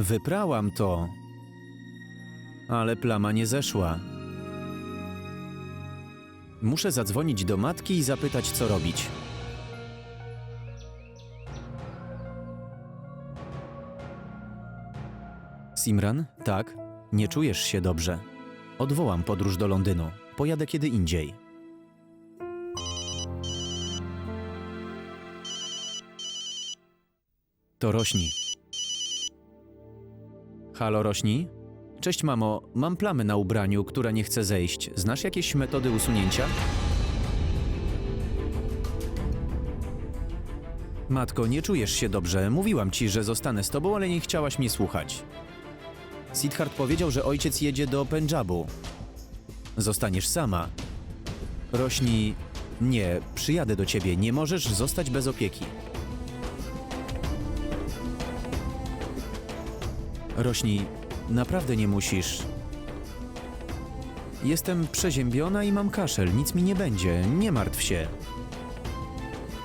Wyprałam to. Ale plama nie zeszła. Muszę zadzwonić do matki i zapytać, co robić. Simran, tak? Nie czujesz się dobrze. Odwołam podróż do Londynu. Pojadę kiedy indziej. To rośni. Halo, rośni? Cześć, mamo. Mam plamę na ubraniu, która nie chce zejść. Znasz jakieś metody usunięcia? Matko, nie czujesz się dobrze. Mówiłam ci, że zostanę z tobą, ale nie chciałaś mnie słuchać. Sidhart powiedział, że ojciec jedzie do Pendżabu. Zostaniesz sama. Rośni. Nie, przyjadę do ciebie. Nie możesz zostać bez opieki. Rośni, naprawdę nie musisz. Jestem przeziębiona i mam kaszel, nic mi nie będzie, nie martw się.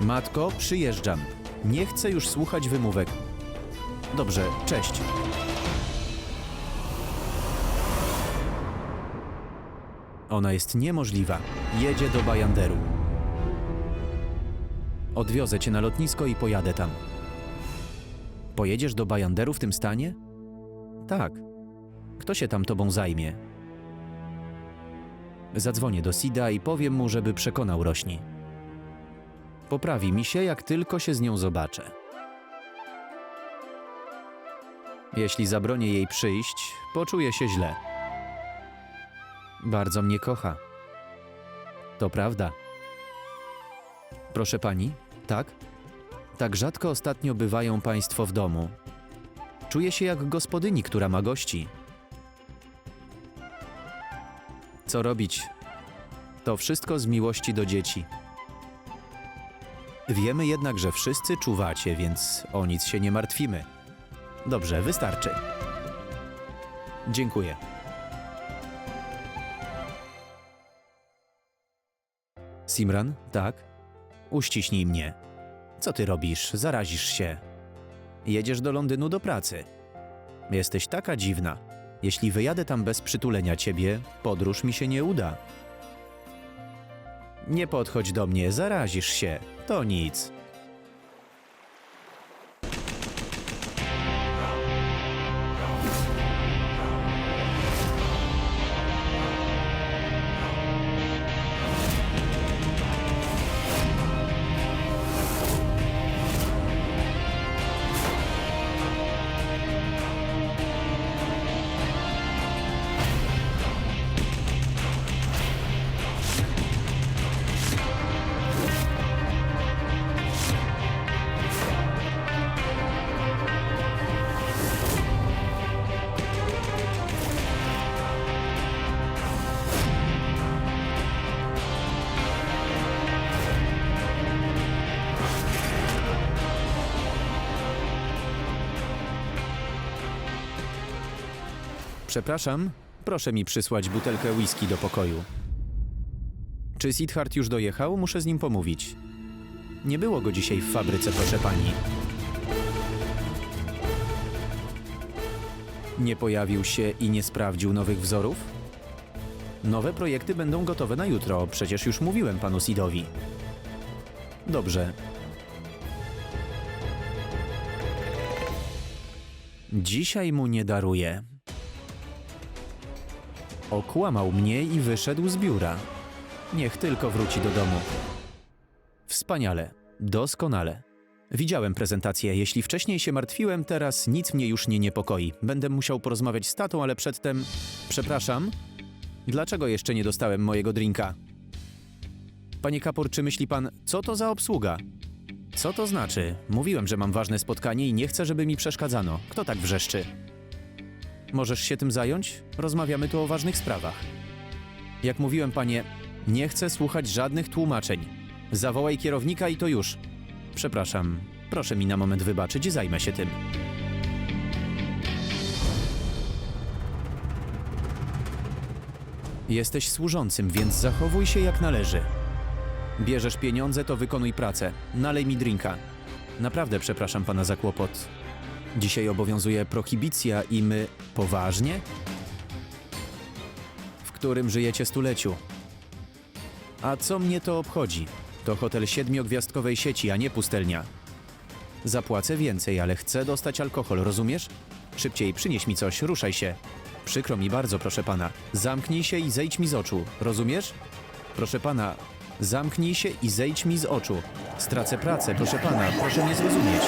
Matko, przyjeżdżam. Nie chcę już słuchać wymówek. Dobrze, cześć. Ona jest niemożliwa. Jedzie do Bajanderu. Odwiozę cię na lotnisko i pojadę tam. Pojedziesz do Bajanderu w tym stanie? Tak. Kto się tam tobą zajmie? Zadzwonię do Sida i powiem mu, żeby przekonał rośni. Poprawi mi się, jak tylko się z nią zobaczę. Jeśli zabronię jej przyjść, poczuję się źle. Bardzo mnie kocha. To prawda. Proszę pani, tak? Tak rzadko ostatnio bywają państwo w domu. Czuję się jak gospodyni, która ma gości. Co robić? To wszystko z miłości do dzieci. Wiemy jednak, że wszyscy czuwacie, więc o nic się nie martwimy. Dobrze, wystarczy. Dziękuję. Simran, tak? Uściśnij mnie. Co ty robisz? Zarazisz się. Jedziesz do Londynu do pracy. Jesteś taka dziwna. Jeśli wyjadę tam bez przytulenia ciebie, podróż mi się nie uda. Nie podchodź do mnie, zarazisz się. To nic. Przepraszam, proszę mi przysłać butelkę whisky do pokoju. Czy Sidhart już dojechał? Muszę z nim pomówić. Nie było go dzisiaj w fabryce, proszę pani. Nie pojawił się i nie sprawdził nowych wzorów? Nowe projekty będą gotowe na jutro, przecież już mówiłem panu Sidowi. Dobrze. Dzisiaj mu nie daruję. Okłamał mnie i wyszedł z biura. Niech tylko wróci do domu. Wspaniale, doskonale. Widziałem prezentację. Jeśli wcześniej się martwiłem, teraz nic mnie już nie niepokoi. Będę musiał porozmawiać z tatą, ale przedtem. Przepraszam. Dlaczego jeszcze nie dostałem mojego drinka? Panie Kapur, czy myśli pan, co to za obsługa? Co to znaczy? Mówiłem, że mam ważne spotkanie i nie chcę, żeby mi przeszkadzano. Kto tak wrzeszczy? Możesz się tym zająć? Rozmawiamy tu o ważnych sprawach. Jak mówiłem, panie, nie chcę słuchać żadnych tłumaczeń. Zawołaj kierownika i to już. Przepraszam, proszę mi na moment wybaczyć, zajmę się tym. Jesteś służącym, więc zachowuj się jak należy. Bierzesz pieniądze, to wykonuj pracę. Nalej mi drinka. Naprawdę przepraszam pana za kłopot. Dzisiaj obowiązuje prohibicja i my poważnie? W którym żyjecie stuleciu? A co mnie to obchodzi? To hotel siedmiogwiazdkowej sieci, a nie pustelnia. Zapłacę więcej, ale chcę dostać alkohol, rozumiesz? Szybciej, przynieś mi coś, ruszaj się. Przykro mi bardzo, proszę pana. Zamknij się i zejdź mi z oczu, rozumiesz? Proszę pana, zamknij się i zejdź mi z oczu. Stracę pracę, proszę pana, proszę mnie zrozumieć.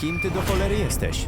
Kim ty do cholery jesteś?